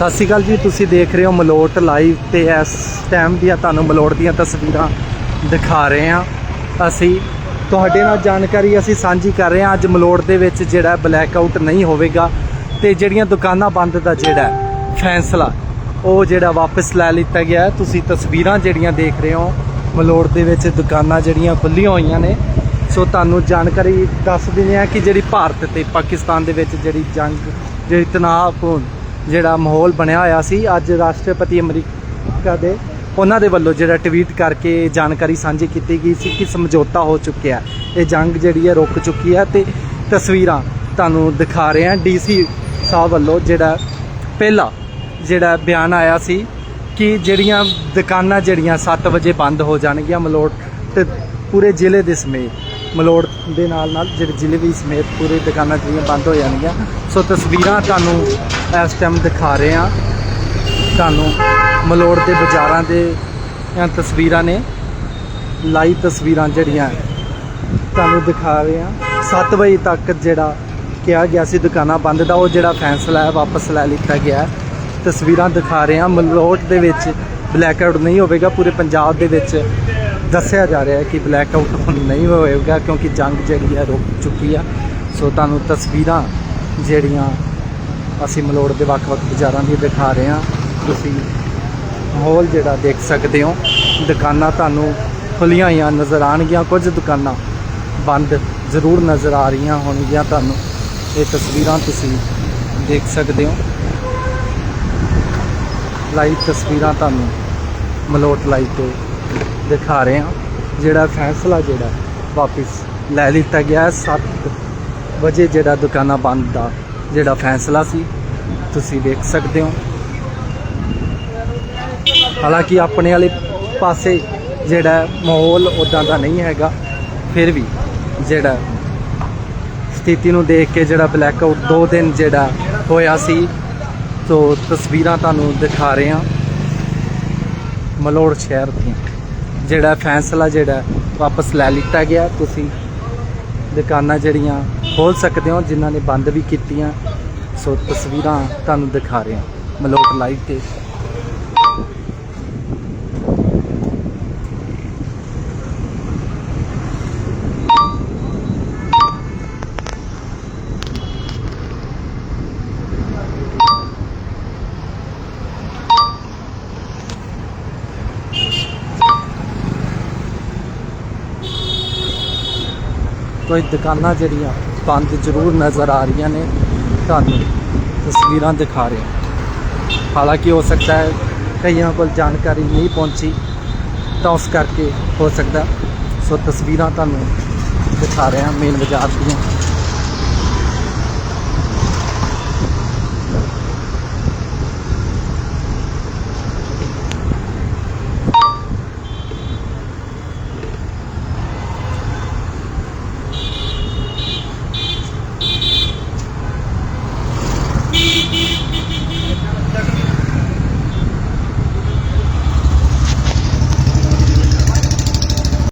ਸਤਿ ਸ਼੍ਰੀ ਅਕਾਲ ਜੀ, ਤੁਸੀਂ ਦੇਖ ਰਹੇ ਹੋ ਮਲੋਟ ਲਾਈਵ ਤੇ ਇਸ ਟਾਈਮ ਦੀਆਂ ਤੁਹਾਨੂੰ ਮਲੋਟ ਦੀਆਂ ਤਸਵੀਰਾਂ ਦਿਖਾ ਰਹੇ ਹਾਂ। ਅਸੀਂ ਤੁਹਾਡੇ ਨਾਲ ਜਾਣਕਾਰੀ ਅਸੀਂ ਸਾਂਝੀ ਕਰ ਰਹੇ ਹਾਂ। ਅੱਜ ਮਲੋਟ ਦੇ ਵਿੱਚ ਜਿਹੜਾ ਬਲੈਕ ਆਊਟ ਨਹੀਂ ਹੋਵੇਗਾ ਤੇ ਜਿਹੜੀਆਂ ਦੁਕਾਨਾਂ ਬੰਦ ਦਾ ਜਿਹੜਾ ਫੈਸਲਾ, ਉਹ ਜਿਹੜਾ ਵਾਪਸ ਲੈ ਲਿੱਤਾ ਗਿਆ ਤੁਸੀਂ ਤਸਵੀਰਾਂ ਜਿਹੜੀਆਂ ਦੇਖ ਰਹੇ ਹੋ, ਮਲੋਟ ਦੇ ਵਿੱਚ ਦੁਕਾਨਾਂ ਜਿਹੜੀਆਂ ਖੁੱਲੀਆਂ ਹੋਈਆਂ ਨੇ। ਸੋ ਤੁਹਾਨੂੰ ਜਾਣਕਾਰੀ ਦੱਸ ਦਿੰਦੇ ਆ ਕਿ ਜਿਹੜੀ ਭਾਰਤ ਤੇ ਪਾਕਿਸਤਾਨ ਦੇ ਵਿੱਚ ਜਿਹੜੀ ਜੰਗ, ਜਿਹੜੀ ਤਣਾਅਪੂਰਨ ਜਿਹੜਾ ਮਾਹੌਲ ਬਣਿਆ ਹੋਇਆ ਸੀ, ਅੱਜ ਰਾਸ਼ਟਰਪਤੀ ਅਮਰੀਕਾ ਦੇ ਉਹਨਾਂ ਦੇ ਵੱਲੋਂ ਜਿਹੜਾ ਟਵੀਟ ਕਰਕੇ ਜਾਣਕਾਰੀ ਸਾਂਝੀ ਕੀਤੀ ਗਈ ਸੀ ਕਿ ਸਮਝੌਤਾ ਹੋ ਚੁੱਕਿਆ ਹੈ। ਇਹ ਜੰਗ ਜਿਹੜੀ ਹੈ ਰੁਕ ਚੁੱਕੀ ਹੈ ਤੇ ਤਸਵੀਰਾਂ ਤੁਹਾਨੂੰ ਦਿਖਾ ਰਹੇ ਹਾਂ ਡੀਸੀ ਸਾਹਿਬ ਵੱਲੋਂ ਜਿਹੜਾ ਪਹਿਲਾ ਜਿਹੜਾ ਬਿਆਨ ਆਇਆ ਸੀ ਕਿ ਜਿਹੜੀਆਂ ਦੁਕਾਨਾਂ ਜਿਹੜੀਆਂ 7 ਵਜੇ ਬੰਦ ਹੋ ਜਾਣਗੀਆਂ, ਮਲੋਟ ਤੇ ਪੂਰੇ ਜ਼ਿਲ੍ਹੇ ਦੇ ਸਮੇਤ ਮਲੋਟ ਦੇ ਨਾਲ ਨਾਲ ਜਿਹੜੇ ਜ਼ਿਲ੍ਹੇ ਵੀ ਸਮੇਤ ਪੂਰੇ ਦੁਕਾਨਾਂ ਜਿਹੜੀਆਂ ਬੰਦ ਹੋ ਜਾਣਗੀਆਂ। ਸੋ ਤਸਵੀਰਾਂ ਤੁਹਾਨੂੰ ਇਸ ਟਾਈਮ ਦਿਖਾ ਰਹੇ ਹਾਂ। ਤੁਹਾਨੂੰ ਮਲੋੜ ਦੇ ਬਾਜ਼ਾਰਾਂ ਦੇ ਤਸਵੀਰਾਂ ਨੇ। ਲਾਈਵ ਤਸਵੀਰਾਂ ਜਿਹੜੀਆਂ ਤੁਹਾਨੂੰ ਦਿਖਾ ਰਹੇ ਹਾਂ। 7 ਵਜੇ ਤੱਕ ਜਿਹੜਾ ਕਿਹਾ ਗਿਆ ਸੀ ਦੁਕਾਨਾਂ ਬੰਦ ਦਾ, ਉਹ ਜਿਹੜਾ ਫੈਸਲਾ ਹੈ ਵਾਪਸ ਲੈ ਲਿੱਤਾ ਗਿਆ ਤਸਵੀਰਾਂ ਦਿਖਾ ਰਹੇ ਹਾਂ। ਮਲੋਟ ਦੇ ਵਿੱਚ ਬਲੈਕ ਆਊਟ ਨਹੀਂ ਹੋਵੇਗਾ। ਪੂਰੇ ਪੰਜਾਬ ਦੇ ਵਿੱਚ ਦੱਸਿਆ ਜਾ ਰਿਹਾ ਹੈ ਕਿ ਬਲੈਕ ਆਊਟ ਹੁਣ ਨਹੀਂ ਹੋਵੇਗਾ ਕਿਉਂਕਿ ਜੰਗ ਜਿਹੜੀ ਹੈ ਰੁਕ ਚੁੱਕੀ ਆ। ਸੋ ਤੁਹਾਨੂੰ ਤਸਵੀਰਾਂ ਜਿਹੜੀਆਂ ਅਸੀਂ ਮਲੋੜ ਦੇ ਵੱਖ-ਵੱਖ ਬਾਜ਼ਾਰਾਂ ਦੀ ਦਿਖਾ ਰਹੇ ਹਾਂ। ਤੁਸੀਂ ਮਾਹੌਲ ਜਿਹੜਾ ਦੇਖ ਸਕਦੇ ਹੋ। ਦੁਕਾਨਾਂ ਤੁਹਾਨੂੰ ਖੁੱਲੀਆਂ ਹੋਈਆਂ ਨਜ਼ਰ ਆਣਗੀਆਂ ਕੁਝ ਦੁਕਾਨਾਂ ਬੰਦ ਜ਼ਰੂਰ ਨਜ਼ਰ ਆ ਰਹੀਆਂ ਹੋਣਗੀਆਂ ਤੁਹਾਨੂੰ। ਇਹ ਤਸਵੀਰਾਂ ਤੁਸੀਂ ਦੇਖ ਸਕਦੇ ਹੋ। ਲਾਈਵ ਤਸਵੀਰਾਂ ਤੁਹਾਨੂੰ ਮਲੋਟ ਲਾਈਵ ਤੇ ਦਿਖਾ ਰਹੇ ਹਾਂ। ਜਿਹੜਾ ਫੈਸਲਾ ਜਿਹੜਾ ਵਾਪਿਸ ਲੈ ਲਿੱਤਾ ਗਿਆ ਹੈ। 7 ਵਜੇ ਜਿਹੜਾ ਦੁਕਾਨਾਂ ਬੰਦ ਦਾ ਜਿਹੜਾ ਫੈਸਲਾ ਸੀ, ਤੁਸੀਂ ਦੇਖ ਸਕਦੇ ਹੋ। ਹਾਲਾਂਕਿ ਆਪਣੇ ਵਾਲੇ ਪਾਸੇ ਜਿਹੜਾ ਮਾਹੌਲ ਉਦਾਂ ਦਾ ਨਹੀਂ ਹੈਗਾ, ਫਿਰ ਵੀ ਜਿਹੜਾ ਸਥਿਤੀ ਨੂੰ ਦੇਖ ਕੇ ਜਿਹੜਾ ਬਲੈਕ ਆਊਟ ਦੋ ਦਿਨ ਜਿਹੜਾ ਹੋਇਆ ਸੀ, ਸੋ ਤਸਵੀਰਾਂ ਤੁਹਾਨੂੰ ਦਿਖਾ ਰਹੇ ਹਾਂ। ਮਲੋੜ ਸ਼ਹਿਰ ਦੀਆਂ। ਜਿਹੜਾ ਫੈਸਲਾ ਜਿਹੜਾ ਵਾਪਸ ਲੈ ਲਿੱਤਾ ਗਿਆ। ਤੁਸੀਂ ਦੁਕਾਨਾਂ ਜਿਹੜੀਆਂ ਖੋਲ ਸਕਦੇ ਹੋ, ਜਿਨ੍ਹਾਂ ਨੇ ਬੰਦ ਵੀ ਕੀਤੀਆਂ। ਸੋ ਤਸਵੀਰਾਂ ਤੁਹਾਨੂੰ ਦਿਖਾ ਰਹੇ ਹਾਂ। ਮਲੋਟ ਲਾਈਵ ਤੇ ਕੋਈ ਦੁਕਾਨਾਂ ਜਿਹੜੀਆਂ ਬੰਦ ਜ਼ਰੂਰ ਨਜ਼ਰ ਆ ਰਹੀਆਂ ਨੇ। ਤੁਹਾਨੂੰ ਤਸਵੀਰਾਂ ਦਿਖਾ ਰਹੇ। ਹਾਲਾਂਕਿ ਹੋ ਸਕਦਾ ਹੈ ਕਈਆਂ ਕੋਲ ਜਾਣਕਾਰੀ ਨਹੀਂ ਪਹੁੰਚੀ, ਤਾਂ ਉਸ ਕਰਕੇ ਹੋ ਸਕਦਾ। ਸੋ ਤਸਵੀਰਾਂ ਤੁਹਾਨੂੰ ਦਿਖਾ ਰਹੇ ਹਾਂ ਮੇਨ ਬਾਜ਼ਾਰ ਦੀਆਂ।